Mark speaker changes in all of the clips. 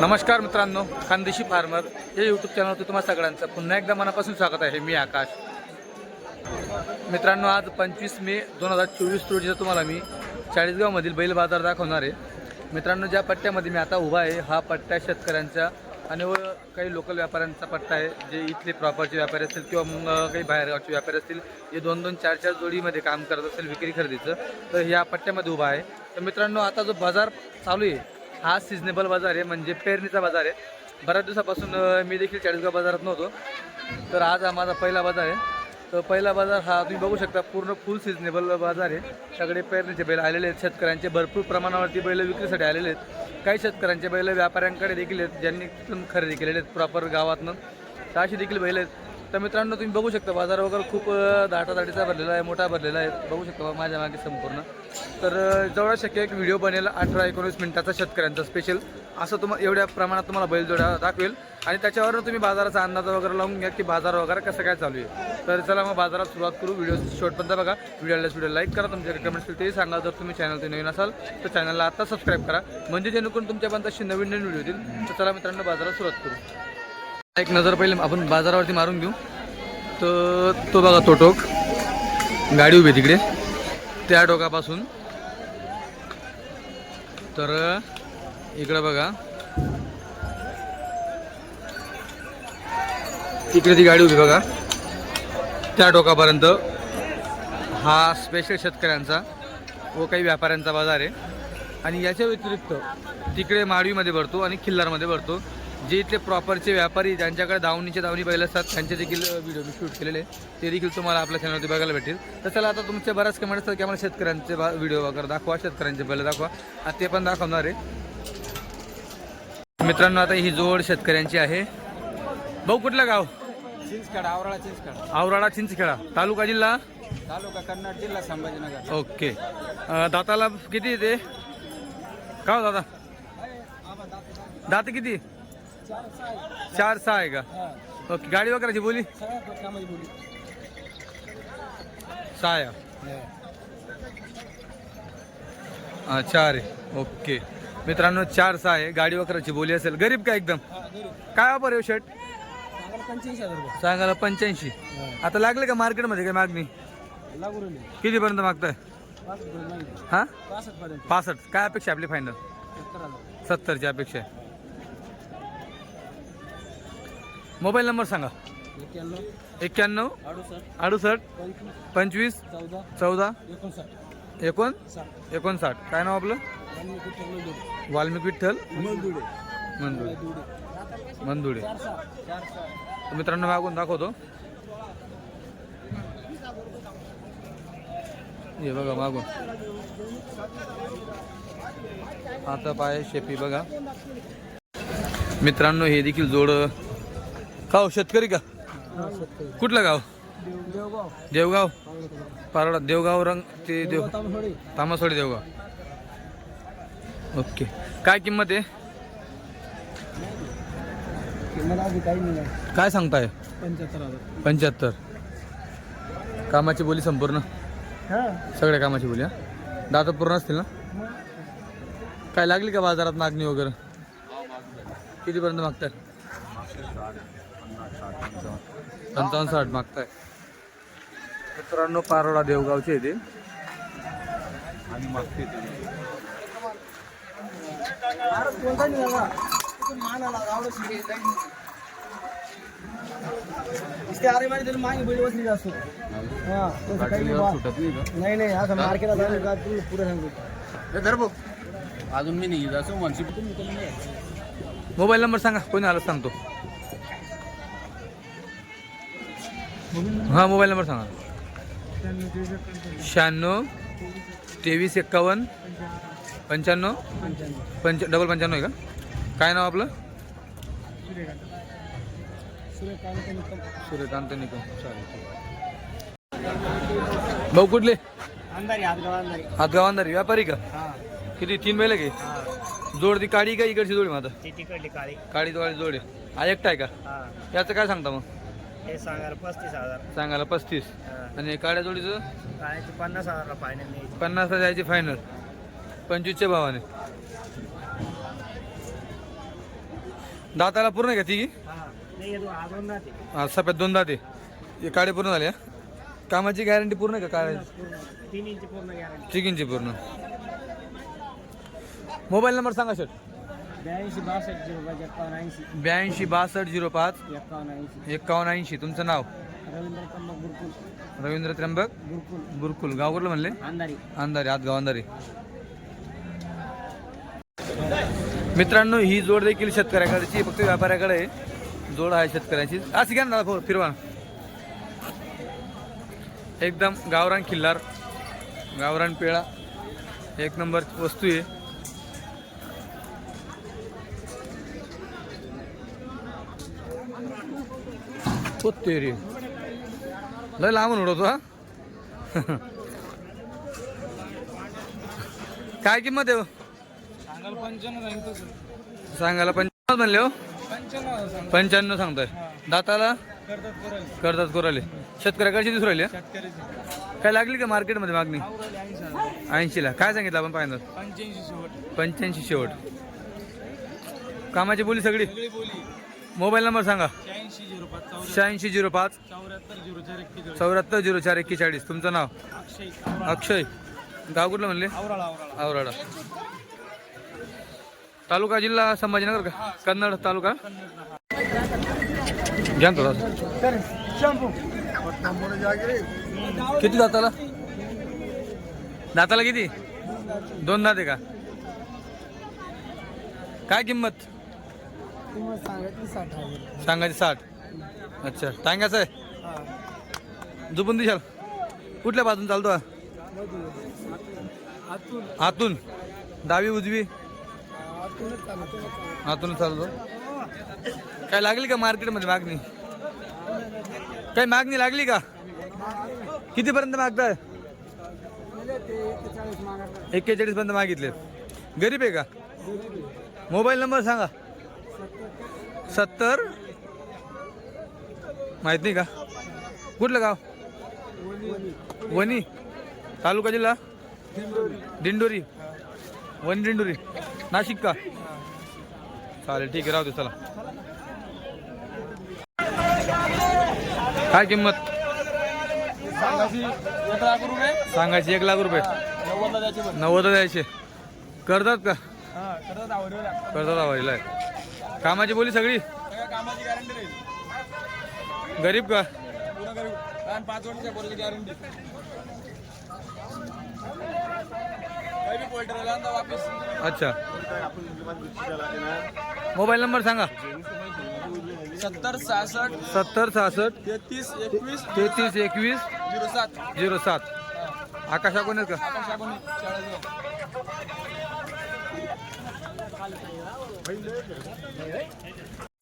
Speaker 1: नमस्कार मित्रांनो खानदेशी फार्मर या यूट्यूब चॅनलवरती तुम्हाला सगळ्यांचं पुन्हा एकदा मनापासून स्वागत आहे. मी आकाश. मित्रांनो आज पंचवीस मे दोन हजार चोवीस रोजीचा तुम्हाला मी चाळीसगावमधील बैल बाजार दाखवणार आहे. मित्रांनो ज्या पट्ट्यामध्ये मी आता उभा आहे हा पट्ट्या शेतकऱ्यांचा आणि व काही लोकल व्यापाऱ्यांचा पट्टा आहे जे इथले प्रॉपरचे व्यापारी असतील किंवा मग काही बाहेरगावचे व्यापारी असतील जे दोन दोन चार चार जोडीमध्ये काम करत असेल विक्री खरेदीचं तर ह्या पट्ट्यामध्ये उभा आहे. तर मित्रांनो आता जो बाजार चालू आहे हा सिजनेबल बाजार आहे म्हणजे पेरणीचा बाजार आहे. बऱ्याच दिवसापासून मी देखील चाळीसगाव बाजारात नव्हतो. तर आज हा माझा पहिला बाजार आहे. तर पहिला बाजार हा तुम्ही बघू शकता पूर्ण फुल सिजनेबल बाजार आहे. सगळे पेरणीचे बैल आलेले आहेत शेतकऱ्यांचे भरपूर प्रमाणावरती बैल विक्रीसाठी आलेले आहेत. काही शेतकऱ्यांचे बैल व्यापाऱ्यांकडे देखील आहेत ज्यांनी तिथून खरेदी केलेले आहेत प्रॉपर गावातनं. तर अशी देखील बैल आहेत. तर मित्रांनो तुम्ही बघू शकता बाजार वगैरे खूप दाटादाटीचा भरलेला आहे मोठा भरलेला आहे. बघू शकता बा माझ्या मागे संपूर्ण. तर जेवढा शक्य एक व्हिडिओ बनेल अठरा एकोणीस मिनिटाचा शेतकऱ्यांचा स्पेशल असं तुम्हाला एवढ्या प्रमाणात तुम्हाला बैलजोड्या दाखवेल. आणि त्याच्यावर तुम्ही बाजाराचा अंदाज वगैरे लावून घ्या की बाजार वगैरे कसं काय चालू आहे. तर चला मग बाजारात सुरुवात करू. व्हिडिओ शॉर्टपर्यंत बघा. व्हिडिओला व्हिडिओ लाईक करा. तुमच्या कमेंट्स तेही सांगा. जर तुम्ही चॅनल नवीन असाल तर चॅनलला आता सबस्क्राईब करा. म्हणजे जेणेकरून तुमच्यापर्यंत अशी नवीन नवीन व्हिडिओ येतील. तर चला मित्रांनो बाजारात सुरुवात करू. एक नजर पहिले आपण बाजारावरती मारून घेऊ. तर तो बघा तो टोक. गाडी उभी तिकडे. त्या टोकापासून. तर इकडं बघा. तिकडे ती गाडी उभी बघा. त्या टोकापर्यंत. हा स्पेशल शेतकऱ्यांचा व काही व्यापाऱ्यांचा बाजार आहे. आणि याच्या व्यतिरिक्त तिकडे माडवीमध्ये भरतो आणि खिल्लारमध्ये भरतो. जे इथले प्रॉपरचे व्यापारी ज्यांच्याकडे दावणीचे दावणी बैल असतात त्यांचे देखील व्हिडिओ मी शूट केलेले. ते देखील तुम्हाला आपल्या चॅनलवरती बघायला भेटेल तर चला आता तुमचे बऱ्याच कमेंट असतात की आम्हाला शेतकऱ्यांचे व्हिडिओ वगैरे दाखवा शेतकऱ्यांचे बैल दाखवा. आता ते पण दाखवणार आहे. मित्रांनो आता ही जोड शेतकऱ्यांची आहे. भाऊ कुठलं गाव?
Speaker 2: चिंचखेडा आवराळा चिंचखेडा.
Speaker 1: आवराडा चिंचखेडा. तालुका जिल्हा?
Speaker 2: तालुका कन्नड जिल्हा संभाजीनगर.
Speaker 1: ओके. दाताला किती येते का हो दादा? दात किती? चार सहा आहे का? ओके गाडी वगैरेची बोली? सहा हा. चार आहे. ओके. मित्रांनो चार सहा आहे. गाडी वगैरेची बोली असेल. गरीब का एकदम? काय वापर येऊ शर्ट
Speaker 2: हजार रुपये.
Speaker 1: सांगायला पंच्याऐंशी. आता लागले का मार्केटमध्ये काय मागणी? कितीपर्यंत मागताय. हा?
Speaker 2: पासष्ट.
Speaker 1: काय अपेक्षा आपली फायनल? सत्तरची अपेक्षा आहे. मोबाईल नंबर सांगा.
Speaker 2: एक्क्याण्णव. अडुसष्ट. पंचवीस. चौदा.
Speaker 1: एकोण?
Speaker 2: साठ.
Speaker 1: एकोणसाठ. काय नाव आपलं? वाल्मिक विठ्ठल
Speaker 2: सहा.
Speaker 1: तर मित्रांनो मागून दाखवतो. हे बघा मागून. आता पाय शेपी बघा. मित्रांनो हे देखील जोड का हो शेतकरी का? कुठलं गाव?
Speaker 2: देवगाव.
Speaker 1: पारोडा देवगाव रंग ते देव तामासवाडी देवगाव. ओके. काय किंमत आहे? काय सांगताय?
Speaker 2: पंच्याहत्तर.
Speaker 1: कामाची बोली संपूर्ण?
Speaker 2: हा.
Speaker 1: सगळ्या कामाची बोली हा? दाता पूर्ण असतील ना? काय लागली का बाजारात मागणी वगैरे? कितीपर्यंत मागताय? पंचावन्न साठ मागताय. मित्रांनो पारोडा देवगावचे येते
Speaker 2: कोणता नाही आला मान आला आवडत इसके आरे मारे तरी मागे बैल बसली असतो तसं काही नाही
Speaker 1: नाही
Speaker 2: असं मार्केटला जाणं का तू पुढे सांगतो
Speaker 3: अजून मी नाही असं म्हणशी
Speaker 1: मोबाईल नंबर सांगा कोणी आलं सांगतो. हा मोबाईल नंबर सांगा. शहाण्णव तेवीस एक्कावन्न पंच्याण्णव पंच डबल पंच्याण्णव आहे का? काय नाव आपलं? सूर्यकांत निकम. चालेल भाऊ कुठले?
Speaker 2: अंधारी हातगाव अंधारी.
Speaker 1: हातगाव अंधारी व्यापारी का? किती तीन आहे
Speaker 2: हा.
Speaker 1: जोड ती काडी का इकडची जोडी माझा
Speaker 2: काळी.
Speaker 1: काडी वाली जोड. आहे हा एकटा आहे का? याचं काय सांगता मग?
Speaker 2: हे सांगायला पस्तीस हजार.
Speaker 1: सांगायला पस्तीस. आणि काड्या जोडीचं?
Speaker 2: काळ्याची पन्नास हजारला फायनल
Speaker 1: पन्नास जायची फायनल पंचवीसच्या भावाने. दाताला पूर्ण
Speaker 2: ना ते
Speaker 1: हा, सफेद दोन दाते. हे काळे पूर्ण झाले? कामाची गॅरंटी पूर्ण आहे का काय
Speaker 2: तीन इंच पूर्ण गॅरंटी
Speaker 1: चिकिनची पूर्ण. मोबाईल नंबर सांगा सर
Speaker 2: ब्याऐंशी बासष्ट झिरो पाच. एकावन्न ऐंशी
Speaker 1: ब्याऐंशी बासष्ट झिरो पाच.
Speaker 2: एकावन्न ऐंशी.
Speaker 1: तुमचं नाव
Speaker 2: रवींद्र कम्मक गुरुकुल.
Speaker 1: रवींद्र त्र्यंबक
Speaker 2: गुरुकुल.
Speaker 1: गाव कुठलं म्हणले?
Speaker 2: अंधारी.
Speaker 1: अंधारी. आत गाव अंधारी. मित्रांनो ही जोड देखील शेतकऱ्याकडची फक्त व्यापाऱ्याकडे आहे. जोड आहे शेतकऱ्याची अशी घ्या ना फिरवा एकदम गावरान खिल्लार गावरान पेळा एक नंबर वस्तू आहे. हो तेरी लय लांबून उडवतो हा? काय किंमत आहे हो?
Speaker 2: सांगाल पंच्याण्णव
Speaker 1: सांगायला पंचावन्न म्हणले हो?
Speaker 2: पंच्याण्णव
Speaker 1: पंच्याण्णव सांगताय. दाताला?
Speaker 2: करतात
Speaker 1: कोराले. शेतकऱ्याकडची दिसू राहिले काय लागली का मार्केटमध्ये मागणी? ऐंशीला. काय सांगितलं आपण फायनल
Speaker 2: पंच्याऐंशी शेवट.
Speaker 1: कामाची बोली सगळी? मोबाईल नंबर सांगा.
Speaker 2: शहाऐंशी झिरो पाच चौदा
Speaker 1: शहाऐंशी झिरो पाच.
Speaker 2: चौऱ्याहत्तर झिरो चार एक्केचाळीस.
Speaker 1: चौऱ्याहत्तर झिरो चार एक्केचाळीस. तुमचं नाव?
Speaker 2: अक्षय.
Speaker 1: अक्षय. गाव कुठलं म्हणले?
Speaker 2: आवराळा
Speaker 1: तालुका जिल्हा संभाजीनगर का? कन्नड तालुका? घ्या थोडा. किती दाताला? दाताला किती? दोन दाते का? काय किंमत
Speaker 2: किंमत सांगितली साठ हजार
Speaker 1: सांगायची साठ अच्छा. टांग्याचं आहे? झोपून दिशाल कुठल्या बाजून चालतो?
Speaker 2: आतून.
Speaker 1: डावी उजवी?
Speaker 2: आतूनच चालतो.
Speaker 1: आतून चालतो. काय लागली का मार्केटमध्ये मागणी? काय मागणी लागली का? कितीपर्यंत मागताय?
Speaker 2: चाळीस मागा.
Speaker 1: एक्केचाळीस पर्यंत मागितले गरीब आहे का? मोबाईल नंबर सांगा. सत्तर? माहीत नाही का? कुठलं गाव? वणी. तालुका जिल्हा? दिंडोरी. वणी दिंडोरी. नाशिक का? चालेल ठीक आहे राहू दे चला. काय किंमत?
Speaker 2: सांगायची एक लाख रुपये.
Speaker 1: नव्वद द्यायचे. करतात का?
Speaker 2: करतात आवडीला
Speaker 1: आहे कामाची बोली सगळी?
Speaker 2: कामाची गॅरंटी राहील
Speaker 1: गरीब का?
Speaker 2: पाच वर्षाच्या गॅरंटी
Speaker 1: अच्छा. मोबाईल नंबर सांगा.
Speaker 2: सत्तर सहासष्ट.
Speaker 1: सत्तर सहासष्ट
Speaker 2: तेहतीस एकवीस.
Speaker 1: तेहतीस एकवीस
Speaker 2: झिरो सात.
Speaker 1: झिरो सात. आकाश कोण का?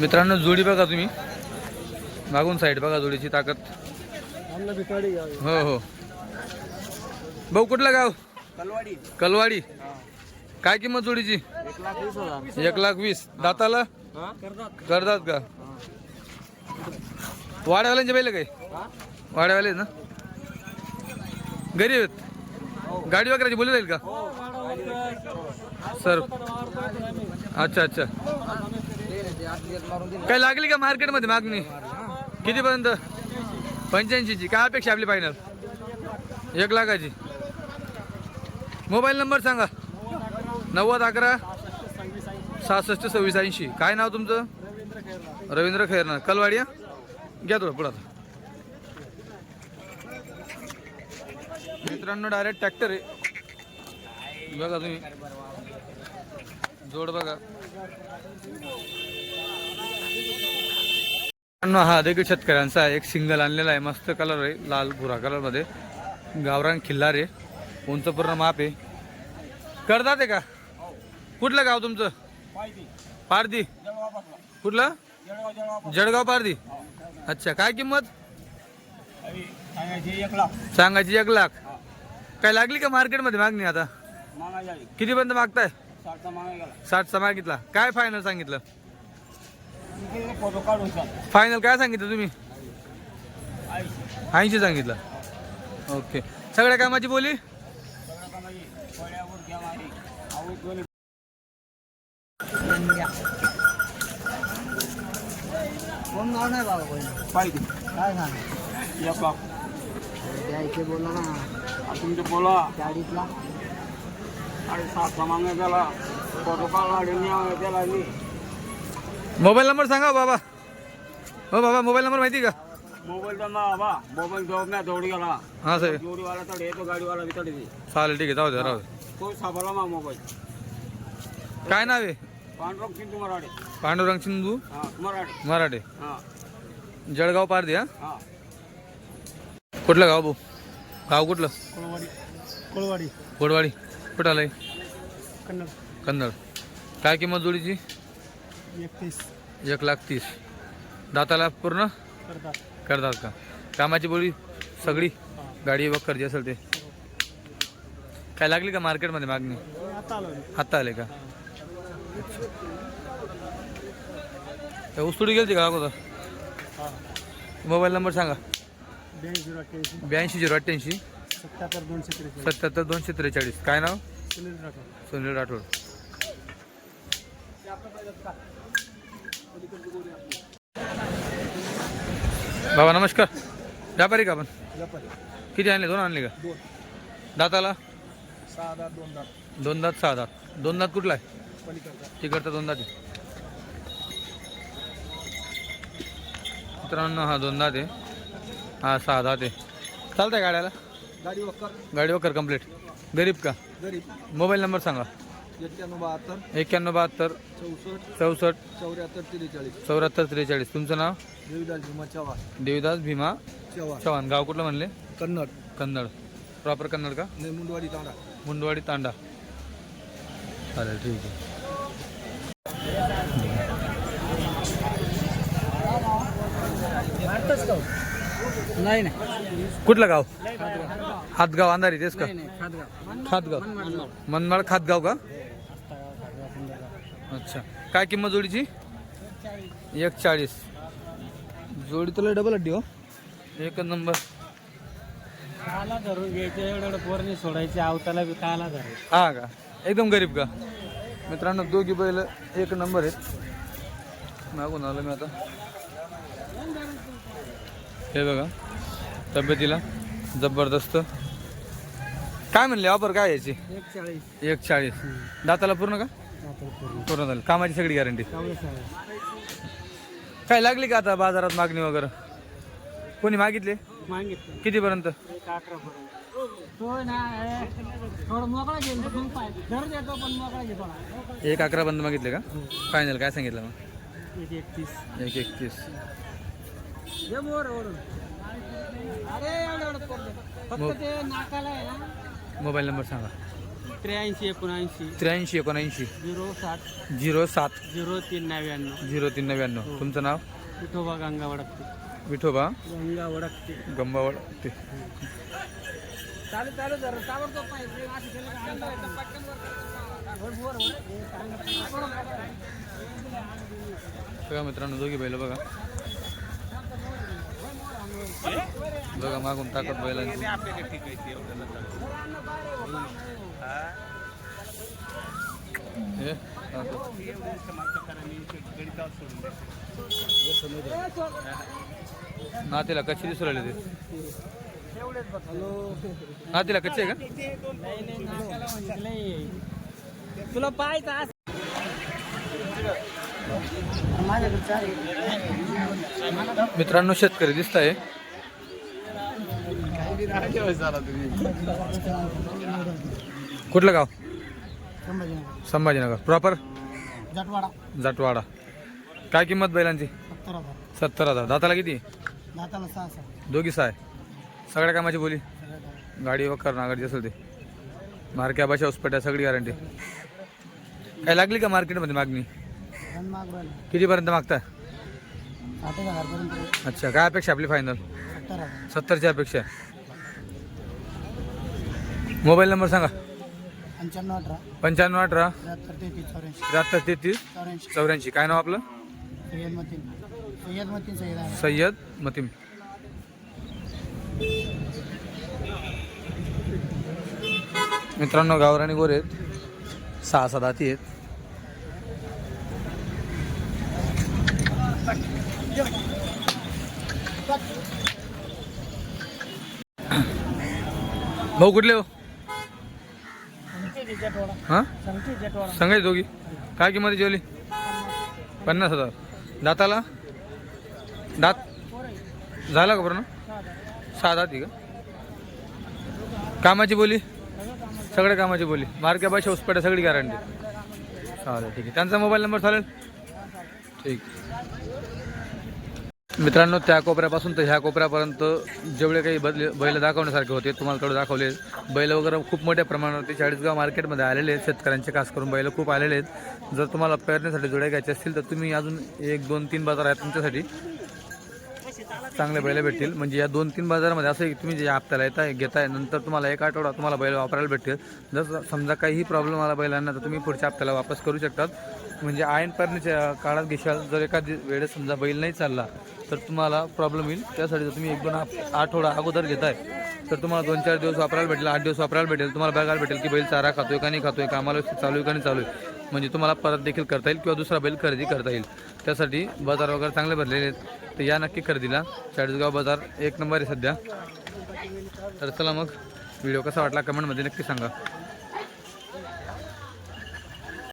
Speaker 1: मित्रांनो जोडी बघा तुम्ही. मागून साईड बघा जोडीची ताकद. हो हो. भाऊ कुठलं गाव?
Speaker 2: कलवाडी.
Speaker 1: कलवाडी. काय किंमत जोडीची?
Speaker 2: एक लाख वीस.
Speaker 1: दाताला?
Speaker 2: करतात
Speaker 1: का? वाड्यावाल्यांचे पहिले काय? वाड्यावाले ना? गरीब आहेत? गाडी वगैरे बोलले जाईल का? सर अच्छा अच्छा. काय लागली का मार्केटमध्ये मागणी? कितीपर्यंत? पंच्याऐंशीची. काय अपेक्षा आपली फायनल एक लाखाची. मोबाईल नंबर सांगा. नव्वद अकरा सहासष्ट सव्वीस ऐंशी. काय नाव तुमचं? रवींद्र खैरनार. कलवाडिया घ्या थोडं पुढं मित्रांनो डायरेक्ट ट्रॅक्टर आहे. बघा तुम्ही. जोड बघा. हा देखील शेतकऱ्यांचा आहे एक सिंगल आणलेला आहे. मस्त कलर आहे. लाल भुरा कलरमध्ये गावरान खिल्लार आहे. उंच पूर्ण माप आहे. करतात आहे का? कुठलं गाव तुमचं? पारदी कुठलं? जळगाव पारदी अच्छा काय किंमत? सांगायची एक लाख. काय लागली का मार्केटमध्ये मागणी आता?
Speaker 2: मागा
Speaker 1: कितीपर्यंत मागताय?
Speaker 2: साठचा मागा गेला.
Speaker 1: साठचा मागितला काय फायनल सांगितलं?
Speaker 2: फोटो काढून
Speaker 1: फायनल काय सांगितलं तुम्ही? ऐंशी. सांगितलं. ओके सगळ्या कामाची बोली?
Speaker 2: कोण नाव नाही बाबा
Speaker 3: पाहिजे.
Speaker 2: काय सांग? बोला ना.
Speaker 3: आ, तुमचे बोला.
Speaker 2: चाळीसला
Speaker 3: आणि सात मागे त्याला फोटो काढला त्याला मी.
Speaker 1: मोबाईल नंबर सांगा हो बाबा. हो बाबा मोबाईल नंबर माहिती का?
Speaker 3: मोबाईलचा ना बा मोबाईल जॉब नाही दौड गेला
Speaker 1: हां साहेब
Speaker 3: जोडीवाला तडे येतो गाडीवाला तडे
Speaker 1: चालेल ठीक आहे जाऊ द्या राहू द्या
Speaker 3: तो सापडला मा मोबाईल.
Speaker 1: काय नाव आहे?
Speaker 3: पांढरंग सिंधू मराठे.
Speaker 1: पांडुरंग सिंधू
Speaker 3: हा मराठे.
Speaker 1: मराठे.
Speaker 3: हा.
Speaker 1: जळगाव पारदी हा.
Speaker 3: हा.
Speaker 1: कुठलं गाव भाऊ? गाव कुठलं?
Speaker 2: कोळवाडी. कोळवाडी.
Speaker 1: गोडवाडी कुठं आलंय?
Speaker 2: कन्नड.
Speaker 1: कन्नड. काय किंमत जोडीची?
Speaker 2: एकतीस.
Speaker 1: एक लाख तीस. दाताला पूर्ण?
Speaker 2: करतात.
Speaker 1: करतात का? कामाची बोली सगळी? गाडी वक्कर जे असेल ते. काय लागली का मार्केटमध्ये मागणी?
Speaker 2: आता आलो
Speaker 1: आत्ता आले का? त्या उस्तुडी गेलती का अगोदर? मोबाईल नंबर सांगा.
Speaker 2: ब्याऐंशी झिरो अठ्ठ्याऐंशी.
Speaker 1: ब्याऐंशी झिरो अठ्ठ्याऐंशी.
Speaker 2: सत्याहत्तर दोनशे त्रेचाळीस.
Speaker 1: सत्याहत्तर दोनशे त्रेचाळीस. काय नाव?
Speaker 2: सुनील राठोड.
Speaker 1: सुनील राठोड. बाबा नमस्कार. व्यापारी का आपण?
Speaker 2: व्यापारी.
Speaker 1: किती आणले? दोन आणले का?
Speaker 2: दोन.
Speaker 1: दाताला?
Speaker 2: सहा दात दोन दात.
Speaker 1: दोन दात सहा दात. दोन दात कुठला आहे?
Speaker 2: पलीकडचा.
Speaker 1: तिकडचा दोन दात आहे. मित्रांनो हा दोन दात आहे. हा सहा दात आहे. चालतंय गाड्याला?
Speaker 2: गाडी वक्कर.
Speaker 1: गाडी वकर कंप्लीट गरीब का?
Speaker 2: गरीब.
Speaker 1: मोबाईल नंबर सांगा.
Speaker 2: एक्क्याण्णव बहात्तर.
Speaker 1: एक्क्याण्णव बहात्तर.
Speaker 2: चौसष्ट.
Speaker 1: चौसष्ट.
Speaker 2: चौऱ्याहत्तर त्रेचाळीस.
Speaker 1: चौऱ्याहत्तर त्रेचाळीस. तुमचं नाव?
Speaker 2: देवीदास भीमा चव्हाण.
Speaker 1: देवीदास भीमा
Speaker 2: चव्हाण.
Speaker 1: चव्हाण. गाव कुठलं म्हणले?
Speaker 2: कन्नड.
Speaker 1: कन्नड. प्रॉपर कन्नड का?
Speaker 2: नाही मुंडवाडी तांडा.
Speaker 1: मुंडवाडी तांडा. चालेल ठीक आहे.
Speaker 2: नाही नाही.
Speaker 1: कुठलं गाव? हातगाव अंधारी तेच का? खातगाव. मनमाड. खातगाव का? अच्छा. काय किंमत जोडीची? एक चाळीस जोडी तुला डबल अड्डी हो. एक नंबर.
Speaker 2: काला धरून घ्यायचं एवढं एवढं पोरणी सोडायचे आवताला बी काला धरायचं
Speaker 1: हा का? एकदम गरीब का? मित्रांनो दोघी बैल एक नंबर आहेत. मागून आलो मी आता. हे बघा. तब्येतीला? जबरदस्त. काय म्हणले ऑफर काय याची?
Speaker 2: एक चाळीस
Speaker 1: एक चाळीस दाताला पूर्ण का? पूर्ण. झालं. कामाची सगळी गॅरंटी काय लागली का आता बाजारात मागणी वगैरे? कोणी मागितले?
Speaker 2: मागितलं.
Speaker 1: कितीपर्यंत?
Speaker 2: एक अकरा पर्यंत तो ना हे, थोडं मोकळा घेईल मग पाहिजे दर देतो पण मोकळा घेतो ना
Speaker 1: एक अकरा पर्यंत मागितले का? फायनल काय सांगितलं मग?
Speaker 2: एक एकतीस.
Speaker 1: एक एकतीस
Speaker 2: हे मोर वरून अरे एवढं एवढं पडलं
Speaker 1: मो- मोबाईल नंबर सांगा.
Speaker 2: त्र्याऐंशी एकोणऐंशी.
Speaker 1: त्र्याऐंशी एकोणऐंशी.
Speaker 2: झिरो सात.
Speaker 1: झिरो सात.
Speaker 2: झिरो तीन नव्याण्णव.
Speaker 1: झिरो तीन नव्याण्णव. तुमचं नाव?
Speaker 2: विठोबा गंगा वडकते
Speaker 1: विठोबा
Speaker 2: गंगा वडकते
Speaker 1: गंबावड ते
Speaker 2: चालू चालू जरा. ताबडतोब पाहिजे. असं केलं का? अंतर एकदम पटकन वर- वर- वर- वर. हे चांगलं.
Speaker 1: बघा मित्रांनो दोघी बैल बघा. बघा मागून ताकद बैलांची हे, ताकद. नातीला कच्ची दिसू राहिले ते नातीला कच्चे आहे का
Speaker 2: नाही, नाही, नाकाला लय. तुला पाहायचं असं
Speaker 1: मित्रांनो शेतकरी दिसत आहे कुठलं गाव? संभाजीनगर. प्रॉपर
Speaker 2: जटवाडा.
Speaker 1: जाटवाडा. काय किंमत बैलांची?
Speaker 2: सत्तर हजार.
Speaker 1: दाताला किती?
Speaker 2: सहा
Speaker 1: दोघी सहा सगळ्या कामाची बोली? गाडी वकर नागाडी असेल ते. मार्क्या भाषा उसपट्या सगळी गॅरंटी काय लागली का मार्केटमध्ये मागणी?
Speaker 2: माग
Speaker 1: कितीपर्यंत
Speaker 2: पर्यंत
Speaker 1: अच्छा काय अपेक्षा आपली फायनल सत्तरची अपेक्षा मोबाईल नंबर सांगा.
Speaker 2: पंच्याण्णव अठरा.
Speaker 1: पंच्याण्णव अठरा.
Speaker 2: त्र्याहत्तर तेहतीस चौऱ्याऐंशी.
Speaker 1: काय नाव आपलं?
Speaker 2: सय्यद
Speaker 1: मतीम मित्रांनो गावराणी गोरे आहेत. सहा सात हाती आहेत. भाऊ कुठले हो? हां? सांगायचं दोघी. काय किंमत जेवली? पन्नास हजार. दाताला? दात? झाला का बरं सहा दात का? कामाची बोली? सगळ्या कामाची बोली. मार्क्या भाषा उसपाट्या सगळी गॅरंटी चालेल ठीक आहे. त्यांचा मोबाईल नंबर चालेल? ठीक. मित्रांनो त्या कोपऱ्यापासून तर ह्या कोपऱ्यापर्यंत जेवढे काही बदले बैल दाखवण्यासारखे होते तुम्हाला थोडं दाखवले बैल वगैरे खूप मोठ्या प्रमाणावरती चाळीसगाव मार्केटमध्ये आलेले आहेत. शेतकऱ्यांचे खास करून बैल खूप आलेले आहेत. जर तुम्हाला पेरण्यासाठी जोड्या घ्यायचे असतील तर तुम्ही अजून एक दोन तीन बाजार आहेत तुमच्यासाठी. चांगले बैल भेटतील. म्हणजे या दोन तीन बाजारामध्ये असं की तुम्ही जे हप्त्याला येताय घेताय नंतर तुम्हाला एक आठवडा तुम्हाला बैल वापरायला भेटतील. जर समजा काहीही प्रॉब्लेम आला बैलांना तर तुम्ही पुढच्या हप्त्याला वापस करू शकतात. म्हणजे आयन पेरणीच्या काळात घेशाल. जर एखादी वेळेस समजा बैल नाही चालला तर तुम्हाला प्रॉब्लेम येईल. त्यासाठी जर तुम्ही एक दोन आठवडा अगोदर घेताय तर तुम्हाला दोन चार दिवस वापरायला भेटेल आठ दिवस वापरायला भेटेल. तुम्हाला बघायला भेटेल की बैल चारा खातोय का नाही खातोय कामाला आम्हाला चालू आहे का नाही चालू आहे. म्हणजे तुम्हाला परत देखील करता येईल किंवा दुसरा बैल खरेदी करता येईल. त्यासाठी बाजार वगैरे चांगले भरलेले आहेत. तर या नक्की खरेदीला चाळीसगाव बाजार एक नंबर आहे सध्या. तर चला मग व्हिडिओ कसा वाटला कमेंटमध्ये नक्की सांगा.